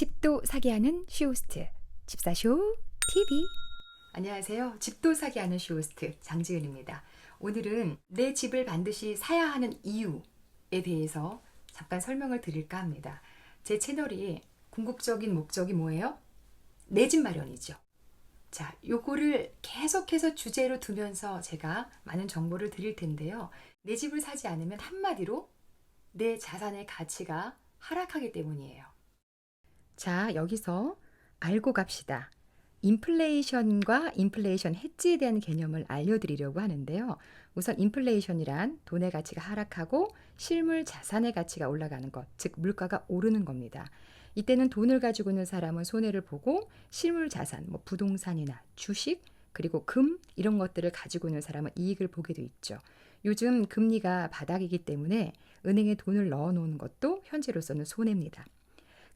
집도 사기 하는 쇼호스트 집사쇼 TV 안녕하세요. 집도 사기 하는 쇼호스트 장지은입니다. 오늘은 내 집을 반드시 사야 하는 이유에 대해서 잠깐 설명을 드릴까 합니다. 제 채널이 궁극적인 목적이 뭐예요? 내 집 마련이죠. 자, 요거를 계속해서 주제로 두면서 제가 많은 정보를 드릴 텐데요. 내 집을 사지 않으면 한마디로 내 자산의 가치가 하락하기 때문이에요. 자, 여기서 알고 갑시다. 인플레이션과 인플레이션 해지에 대한 개념을 알려드리려고 하는데요. 우선 인플레이션이란 돈의 가치가 하락하고 실물 자산의 가치가 올라가는 것, 즉 물가가 오르는 겁니다. 이때는 돈을 가지고 있는 사람은 손해를 보고 실물 자산, 뭐 부동산이나 주식, 그리고 금 이런 것들을 가지고 있는 사람은 이익을 보게 돼 있죠. 요즘 금리가 바닥이기 때문에 은행에 돈을 넣어 놓는 것도 현재로서는 손해입니다.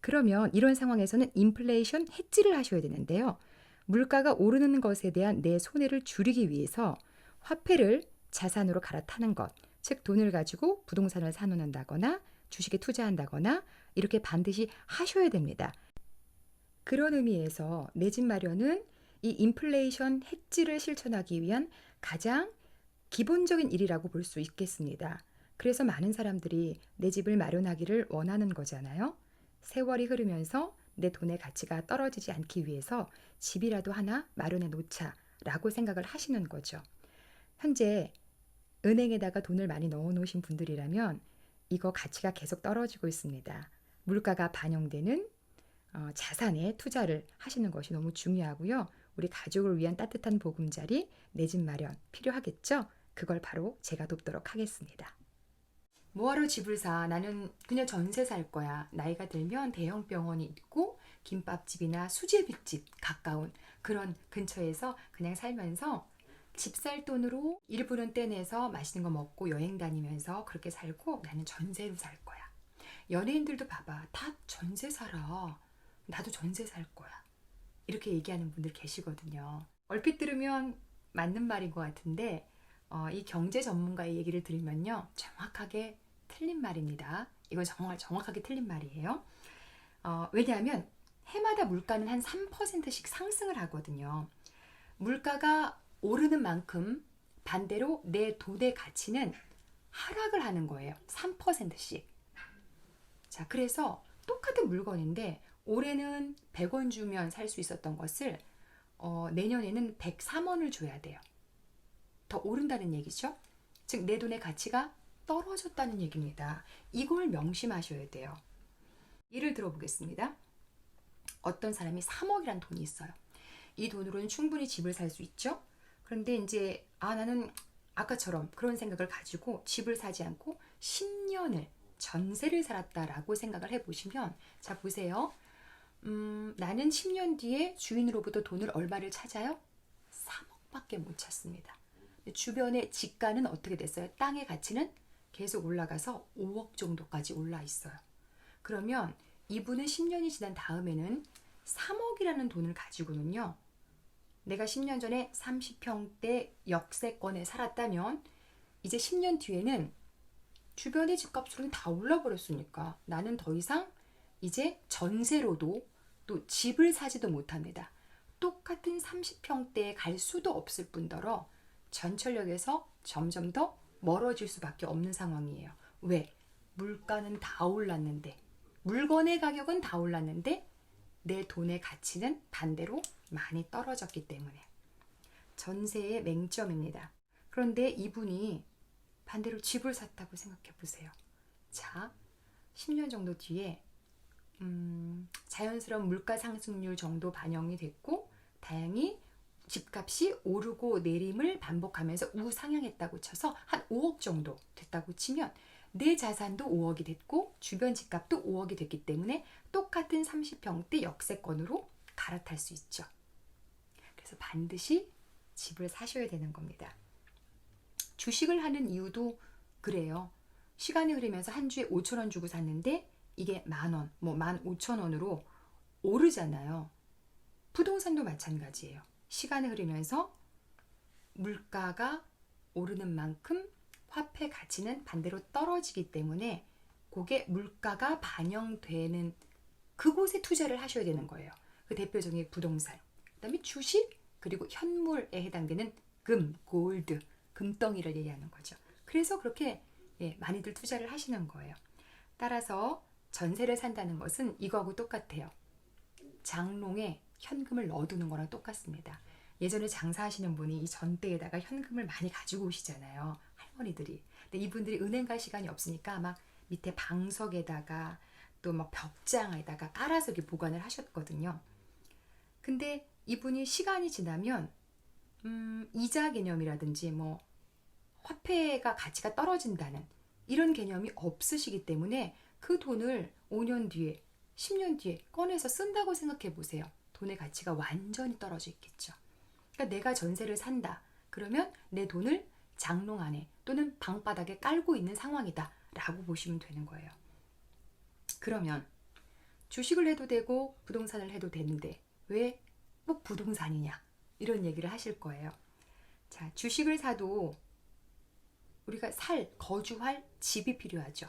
그러면 이런 상황에서는 인플레이션 해지를 하셔야 되는데요. 물가가 오르는 것에 대한 내 손해를 줄이기 위해서 화폐를 자산으로 갈아타는 것, 즉 돈을 가지고 부동산을 사놓는다거나 주식에 투자한다거나 이렇게 반드시 하셔야 됩니다. 그런 의미에서 내 집 마련은 이 인플레이션 해지를 실천하기 위한 가장 기본적인 일이라고 볼 수 있겠습니다. 그래서 많은 사람들이 내 집을 마련하기를 원하는 거잖아요. 세월이 흐르면서 내 돈의 가치가 떨어지지 않기 위해서 집이라도 하나 마련해 놓자라고 생각을 하시는 거죠. 현재 은행에다가 돈을 많이 넣어 놓으신 분들이라면 이거 가치가 계속 떨어지고 있습니다. 물가가 반영되는 어, 자산에 투자를 하시는 것이 너무 중요하고요. 우리 가족을 위한 따뜻한 보금자리 내 집 마련 필요하겠죠? 그걸 바로 제가 돕도록 하겠습니다. 뭐하러 집을 사? 나는 그냥 전세 살 거야. 나이가 들면 대형 병원이 있고 김밥집이나 수제비집 가까운 그런 근처에서 그냥 살면서 집 살 돈으로 일부는 떼내서 맛있는 거 먹고 여행 다니면서 그렇게 살고 나는 전세로 살 거야. 연예인들도 봐봐. 다 전세 살아. 나도 전세 살 거야. 이렇게 얘기하는 분들 계시거든요. 얼핏 들으면 맞는 말인 것 같은데 어, 이 경제 전문가의 얘기를 들으면요. 정확하게 틀린 말입니다. 이건 정말 정확하게 틀린 말이에요. 어, 왜냐하면 해마다 물가는 한 3%씩 상승을 하거든요. 물가가 오르는 만큼 반대로 내 돈의 가치는 하락을 하는 거예요. 3%씩. 자, 그래서 똑같은 물건인데 올해는 100원 주면 살 수 있었던 것을 어, 내년에는 103원을 줘야 돼요. 더 오른다는 얘기죠. 즉, 내 돈의 가치가 떨어졌다는 얘기입니다. 이걸 명심하셔야 돼요. 예를 들어 보겠습니다. 어떤 사람이 3억이란 돈이 있어요. 이 돈으로는 충분히 집을 살 수 있죠. 그런데 이제 아 나는 아까처럼 그런 생각을 가지고 집을 사지 않고 10년을 전세를 살았다라고 생각을 해보시면 자 보세요. 음, 나는 10년 뒤에 주인으로부터 돈을 얼마를 찾아요? 3억밖에 못 찾습니다. 주변의 집가는 어떻게 됐어요? 땅의 가치는 계속 올라가서 5억 정도까지 올라 있어요. 그러면 이분은 10년이 지난 다음에는 3억이라는 돈을 가지고는요. 내가 10년 전에 30평대 역세권에 살았다면 이제 10년 뒤에는 주변의 집값으로는 다 올라 버렸으니까 나는 더 이상 이제 전세로도 또 집을 사지도 못합니다. 똑같은 30평대에 갈 수도 없을 뿐더러 전철역에서 점점 더 멀어질 수밖에 없는 상황이에요. 왜? 물가는 다 올랐는데, 물건의 가격은 다 올랐는데, 내 돈의 가치는 반대로 많이 떨어졌기 때문에. 전세의 맹점입니다. 그런데 이분이 반대로 집을 샀다고 생각해 보세요. 자, 10년 정도 뒤에 음, 자연스러운 물가 상승률 정도 반영이 됐고 다행히 집값이 오르고 내림을 반복하면서 우상향했다고 쳐서 한 5억 정도 됐다고 치면 내 자산도 5억이 됐고 주변 집값도 5억이 됐기 때문에 똑같은 30평대 역세권으로 갈아탈 수 있죠. 그래서 반드시 집을 사셔야 되는 겁니다. 주식을 하는 이유도 그래요. 시간이 흐르면서 한 주에 5천 원 주고 샀는데 이게 만 원, 뭐 만 5천 원으로 오르잖아요. 부동산도 마찬가지예요. 시간이 흐르면서 물가가 오르는 만큼 화폐 가치는 반대로 떨어지기 때문에 그게 물가가 반영되는 그곳에 투자를 하셔야 되는 거예요. 그 대표적인 부동산, 그 다음에 주식, 그리고 현물에 해당되는 금, 골드, 금덩이를 얘기하는 거죠. 그래서 그렇게 예, 많이들 투자를 하시는 거예요. 따라서 전세를 산다는 것은 이거하고 똑같아요. 장롱에 현금을 넣어두는 거랑 똑같습니다. 예전에 장사하시는 분이 이 전대에다가 현금을 많이 가지고 오시잖아요. 할머니들이. 근데 이분들이 은행 갈 시간이 없으니까 막 밑에 방석에다가 또 막 벽장에다가 깔아서 이렇게 보관을 하셨거든요. 근데 이분이 시간이 지나면 음, 이자 개념이라든지 뭐 화폐가 가치가 떨어진다는 이런 개념이 없으시기 때문에 그 돈을 5년 뒤에 10년 뒤에 꺼내서 쓴다고 생각해 보세요. 돈의 가치가 완전히 떨어져 있겠죠. 그러니까 내가 전세를 산다. 그러면 내 돈을 장롱 안에 또는 방바닥에 깔고 있는 상황이다. 라고 보시면 되는 거예요. 그러면 주식을 해도 되고 부동산을 해도 되는데 왜 꼭 부동산이냐? 이런 얘기를 하실 거예요. 자, 주식을 사도 우리가 살, 거주할 집이 필요하죠.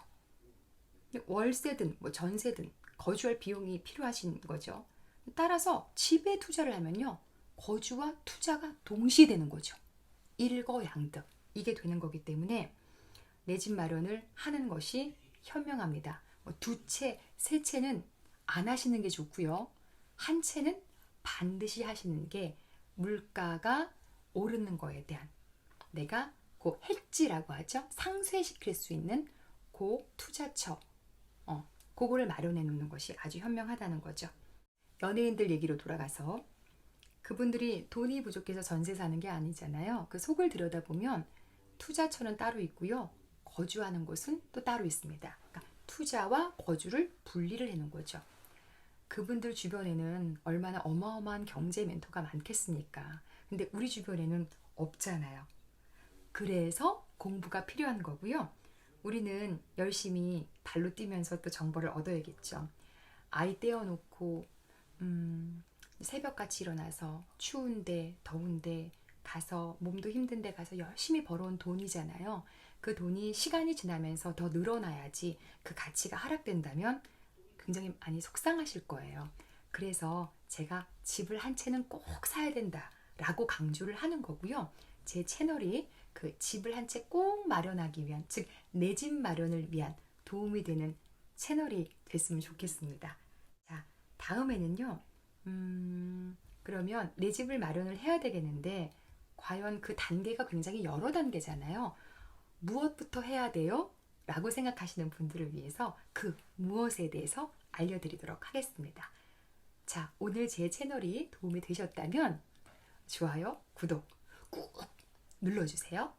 월세든 뭐 전세든 거주할 비용이 필요하신 거죠. 따라서 집에 투자를 하면요. 거주와 투자가 동시에 되는 거죠. 일거양득. 이게 되는 거기 때문에 내 집 마련을 하는 것이 현명합니다. 뭐두 채, 세 채는 안 하시는 게 좋고요. 한 채는 반드시 하시는 게 물가가 오르는 거에 대한 내가 그 해지라고 하죠. 상쇄시킬 수 있는 그 투자처. 어, 그거를 마련해 놓는 것이 아주 현명하다는 거죠. 연예인들 얘기로 돌아가서 그분들이 돈이 부족해서 전세 사는 게 아니잖아요. 그 속을 들여다보면 투자처는 따로 있고요. 거주하는 곳은 또 따로 있습니다. 그러니까 투자와 거주를 분리를 해놓은 거죠. 그분들 주변에는 얼마나 어마어마한 경제 멘토가 많겠습니까? 근데 우리 주변에는 없잖아요. 그래서 공부가 필요한 거고요. 우리는 열심히 발로 뛰면서 또 정보를 얻어야겠죠. 아이 떼어놓고 음, 새벽같이 일어나서 추운데 더운데 가서 몸도 힘든데 가서 열심히 벌어온 돈이잖아요. 그 돈이 시간이 지나면서 더 늘어나야지 그 가치가 하락된다면 굉장히 많이 속상하실 거예요. 그래서 제가 집을 한 채는 꼭 사야 된다 라고 강조를 하는 거고요. 제 채널이 그 집을 한 채 꼭 마련하기 위한, 즉, 내 집 마련을 위한 도움이 되는 채널이 됐으면 좋겠습니다. 자, 다음에는요, 음, 그러면 내 집을 마련을 해야 되겠는데, 과연 그 단계가 굉장히 여러 단계잖아요. 무엇부터 해야 돼요? 라고 생각하시는 분들을 위해서 그 무엇에 대해서 알려드리도록 하겠습니다. 자, 오늘 제 채널이 도움이 되셨다면 좋아요, 구독 꾹 눌러주세요.